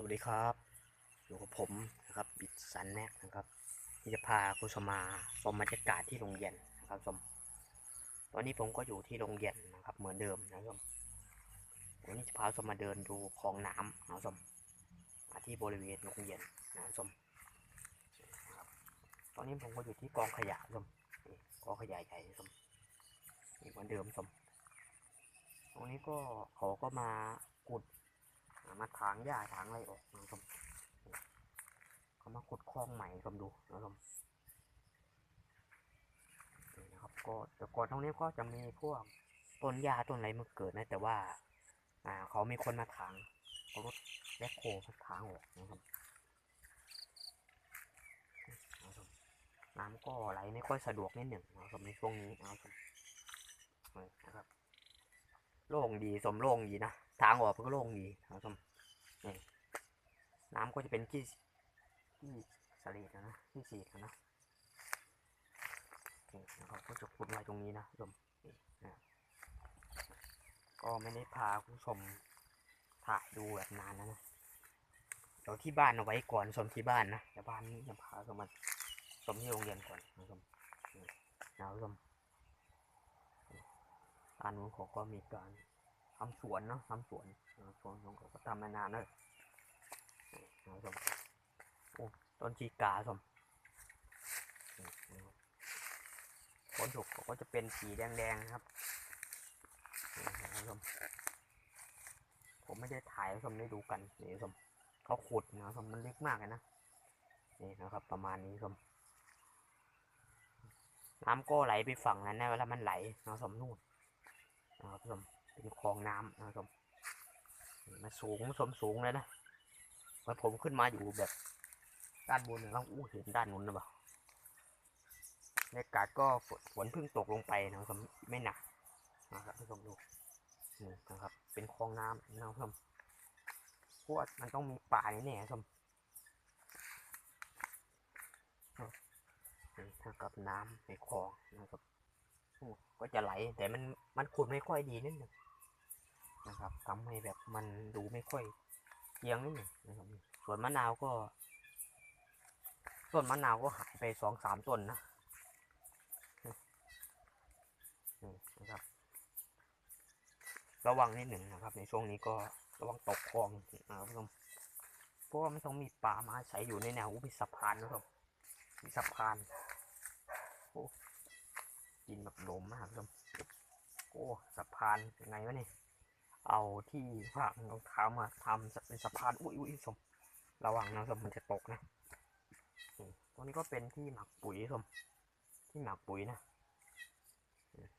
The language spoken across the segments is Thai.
สวัสดีครับอยู่กับผมนะครับบิดสันแนกนะครับ ที่จะพาคุณผู้ชมมาชมบรรยากาศที่โรงเรียนนะครับชมตอนนี้ผมก็อยู่ที่โรงเรียนนะครับ เหมือนเดิมนะครับชมวันนี้จะพาชมมาเดินดูคลองน้ำนะครับชมมาที่บริเวณโรงเรียนนะครับชมตอนนี้ผมก็อยู่ที่กองขยะชมกองขยะใหญ่ชมเหมือนเดิมชมตรงนี้ก็เขาก็มากุดามาถางหญ้าถางอะไรออกนะครับเขามาขุดคลองใหม่ครับดูนะครับนะครับก็แต่ก่อนตรงนี้ก็จะมีพวกต้นหญ้าต้นอะไรมาเกิดนะ แต่ว่า อ่า เขามีคนมาถางเขารถแบคโคมาถางออกนะครับน้ำก็ไหลไม่ค่อยสะดวกนิดหนึ่งนะครับในช่วงนี้นะครับนะครับ โล่งดีสมโล่งดีนะทางออกมันก็โล่งดีนะครับนี่น้ำก็จะเป็นที่ที่สลีดนะนะที่สีดนะนะนี่นะครับก็จะขุดไว้ตรงนี้นะผู้ชมก็ไม่ได้พาคุณผู้ชมถ่ายดูแบบนานนะนะเดี๋ยวที่บ้านเอาไว้ก่อนชมที่บ้านนะแต่บ้านนี้จะพาชมมันชมที่โรงเรียนก่อนนะชมนะผู้ชม ร้านนู้นเขาก็มีการทำสวนเนาะทำสวนเออสวนของเขาก็ทำมานานแล้วนี่นะครับโอ้ต้นชีกาสมนี่นะครับผลสุกเขาก็จะเป็นสีแดงๆครับนี่นะครับผมไม่ได้ถ่ายให้ชมได้ดูกันนี่ชมเขาขุดนะครับมันลึกมากเลยนะนี่นะครับ ประมาณนี้ชมน้ำก็ไหลไปฝั่งนั้นนะเวลามันไหลนะครับชมนู่น เป็นคลองน้ำนะครับมมันสูงผู้ชมสูงเลยนะมันผมขึ้นมาอยู่แบบ ด้านบนเนี่ยเราอู้เห็นด้านนู้นหรือเปล่าบรรยากาศก็ฝนฝนเพิ่งตกลงไปนะครับไม่หนักนะครับผู้ชมดูนี่นะครับ เป็นคลองน้ำนะครับผู้ชมเพราะว่ามันต้องมีป่าแน่ๆผู้ชมนี่เท่ากับน้ำในคลองนะครับก็จะไหลแต่มันมันขุดไม่ค่อยดีนิดหนึ่ง นะครับทำให้แบบมันดูไม่ค่อยเอียงนิดหนึ่งนะครับ ส่วนมะนาวก็ ต้นมะนาวก็หายไปสองสามต้นนะนะครับ ระวังนิดหนึ่งนะครับ ในช่วงนี้ก็ระวังตกคลองนะครับผู้ชมเพราะว่ามันต้องมีป่าไม้ใส่อยู่ในแนวอุปสะพานนะครับมีสะพานโอ้กินแบบโลมมากครับโอ้สะพานยังไงวะเนี่ย เอาที่วางรองเท้ามาทำเป็นสะพานอุ้ยอุ้ยสม ระวังนะสมมันจะตกนะตรงนี้ก็เป็นที่หมักปุ๋ยสม ที่หมักปุ๋ยนะ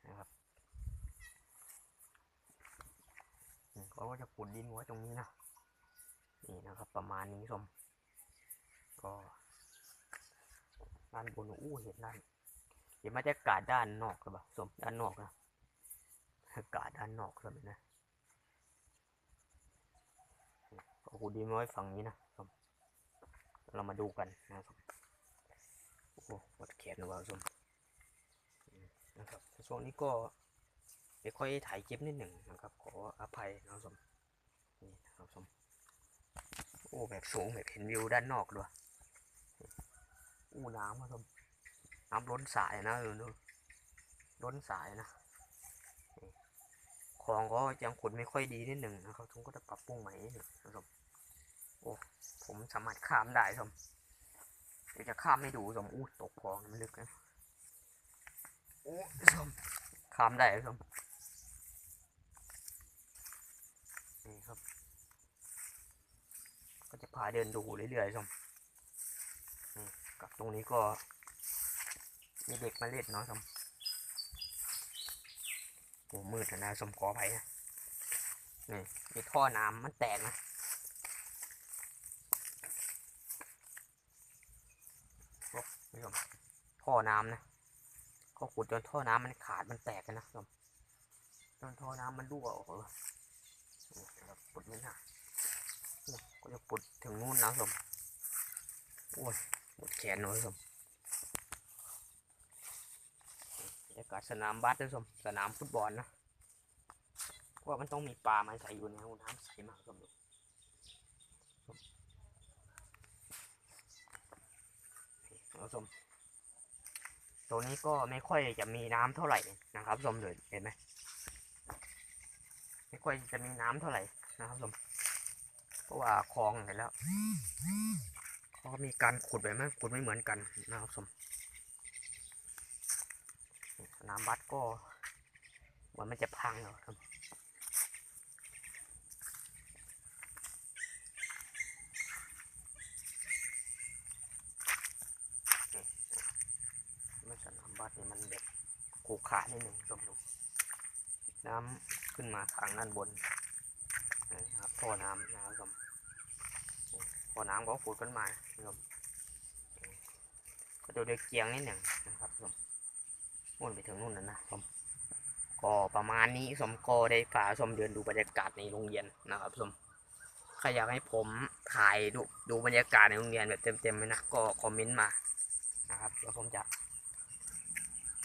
นะครับเขาก็จะขุดดินไว้ตรงนี้นะนี่นะครับ ประมาณนี้สม ก็ด้านบนอู้เห็นด้านเห็นบรรยากาศด้านนอกหรือเปล่าสมด้านนอกนะอากาศด้านนอกใช่ไหม นะก็คูดีมาไว้ฝั่งนี้นะสมเรามาดูกันนะสมโอ้โหวัดแขนหรือเปล่าสมนะครับช่วงนี้ก็ไม่ค่อยถ่ายคลิปนิดหนึ่งนะครับ ขออภัยนะสมนี่นะครับสมโอ้แบบสูงแบบเห็นวิวด้านนอกด้วยอู้น้ำครับสมน้ำล้นสายนะดูดูล้นสายนะนี่คลองก็ยังขุดไม่ค่อยดีนิดหนึ่งนะครับทุกก็จะปรับปรุงใหม่นิดหนึ่งนะครับ โอ้ผมสามารถข้ามได้สมเดี๋ยวจะข้ามให้ดูสมอู้ตกคลองมันลึกนะโอ้สมข้ามได้สมนี่ครับ ก็จะพาเดินดูเรื่อยๆสมกับตรงนี้ก็มีเด็กมาเล่นเนาะสมโอ้มืดนะสมขออภัยนะนี่มีท่อน้ำมันแตกนะ ท่อน้ำนะก็ขุดจนท่อน้ำมันขาดมันแตกกันนะชมจนท่อน้ำมันรั่วออกเลยปุดนี่นะก็จะปุดถึงนู่นนะสมโอ้ยปวดแขนหน่อยชมบรรยากาศสนามบาสนะชมสนามฟุตบอลนะเพราะมันต้องมีปลามาใส่อยู่นะน้ำใสมากชมดูชม ตรงนี้ก็ไม่ค่อยจะมีน้ำเท่าไหร่นะครับชมเลยเห็นไหมไม่ค่อยจะมีน้ำเท่าไหร่นะครับชมเพราะว่าคลองเห็นแล้วเขาก็มีการขุดแบบไม่ขุดไม่เหมือนกันนะครับชมนามบัดก็เหมือนมันจะพังแล้วครับ ไม่สนามบัสนี่มันแบบ ขานิดหนึ่งชมดูน้ำขึ้นมาทางด้านบนนะครับท่อน้ำนะครับชมท่อน้ำก็ขุดกันมานะครับก็ดูเด็กเกียงนิดหนึ่งนะครับชมมุ่นไปถึงนู่นนะนะชมก็ประมาณนี้สมก็ได้ฝาชมเดินดูบรรยากาศในโรงเรียนนะครับชมใครอยากให้ผมถ่ายดูดูบรรยากาศในโรงเรียนแบบเต็มๆเลยนะก็คอมเมนต์มานะครับเดี๋ยวผมจะ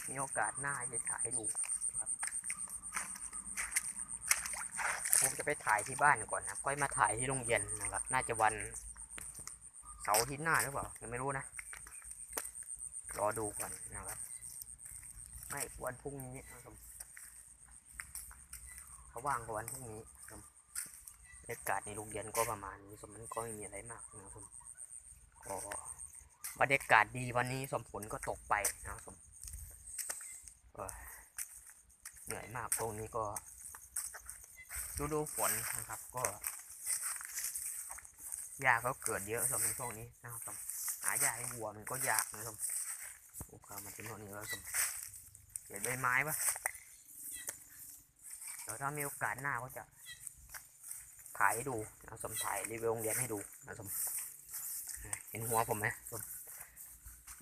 มีโอกาสหน้าจะถ่ายดูครับ ผมจะไปถ่ายที่บ้านก่อนนะค่อยมาถ่ายที่โรงเรียนนะครับ น่าจะวันเสาร์ทิตย์หน้าหรือเปล่ายังไม่รู้นะ รอดูก่อนนะครับ ไม่วันพรุ่งนี้นะครับเขาว่างกว่าวันพรุ่งนี้ครับบรรยากาศในโรงเรียนก็ประมาณนี้สมมันก็ไม่มีอะไรมากนะครับผมก็บรรยากาศดีวันนี้สมฝนก็ตกไปนะครับผมเอ้ย เหนื่อยมากตรงนี้ก็ฤดูฝนนะครับ ก็หญ้าก็เกิดเยอะสมในช่วงนี้นะครับผมหาหญ้าให้วัวมันก็ยากนะครับโอ้ครับมาถึงตรงนี้แล้วสมเห็นใบไม้ปะเดี๋ยวถ้ามีโอกาสหน้าก็จะถ่ายให้ดูนะสมถ่ายรีวิวโรงเรียนให้ดูนะสมเห็นหัวผมไหมผม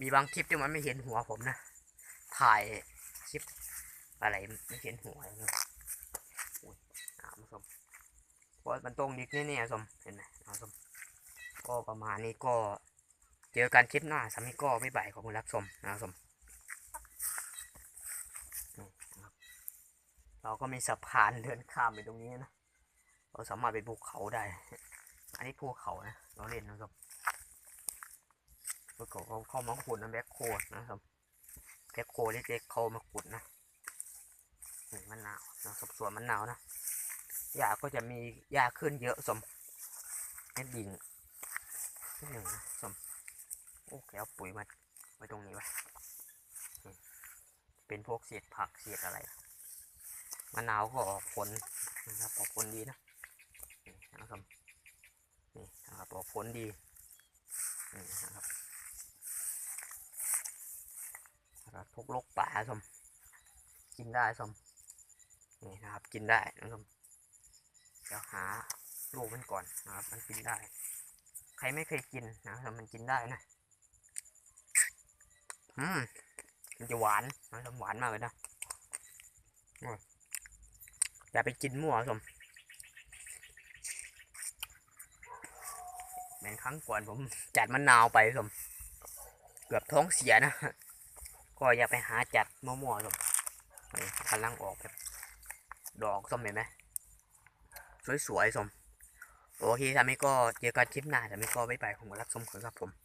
มีบางคลิปที่มันไม่เห็นหัวผมนะ ถ่ายคลิป อะไรไม่เห็นหัวเลยนะอุ้ยอ่ามสมเพราะมันตรงดิกนี่เนี่ยสมเห็นไหมอ่าสมก็ประมาณนี้ก็เจอกันคลิปหน้าสามีก็ไม่บ่ายขอบคุณรับชมนะครับสมเราก็มีสะพานเดินข้ามไปตรงนี้นะ เราสามารถไปภูเขาได้ อันนี้ภูเขานะ เราเล่นนะครับเมื่อก่อนเขาเข้ามาขุดนะแบ็คโคดนะครับแบ็คโคเล็กๆเขามาขุดนะ มะนาวนะครับสวนมะนาวนะหญ้าก็จะมีหญ้าขึ้นเยอะสมเม็ดดินนิดหนึ่งนะสมโอ้แกเอาปุ๋ยมาไว้ตรงนี้ไว้เป็นพวกเศษผักเศษอะไรมะนาวก็ออกผลนะครับออกผลดีนะนี่นะครับนี่นะครับออกผลดีนี่นะครับพวกโรคป่าสมกินได้สม นี่นะครับกินได้นะครับเดี๋ยวหาลูกมันก่อนนะครับ มันกินได้ ใครไม่เคยกินนะครับมันกินได้นะอืมมันจะหวานนะครับหวานมากเลยนะอย่าไปกินมั่วสมเหมือนครั้งก่อนผมจัดมะนาวไปสมเกือบท้องเสียนะ ก็อย่าไปหาจัดมั่วๆสมนี่กำลังออกแบบ ดอกส้มเห็นไหมสวยๆสมโอเคทำให้ก็เจอกันคลิปหน้าแต่ไม่ก็ไม่ไปผมรักสมครับผม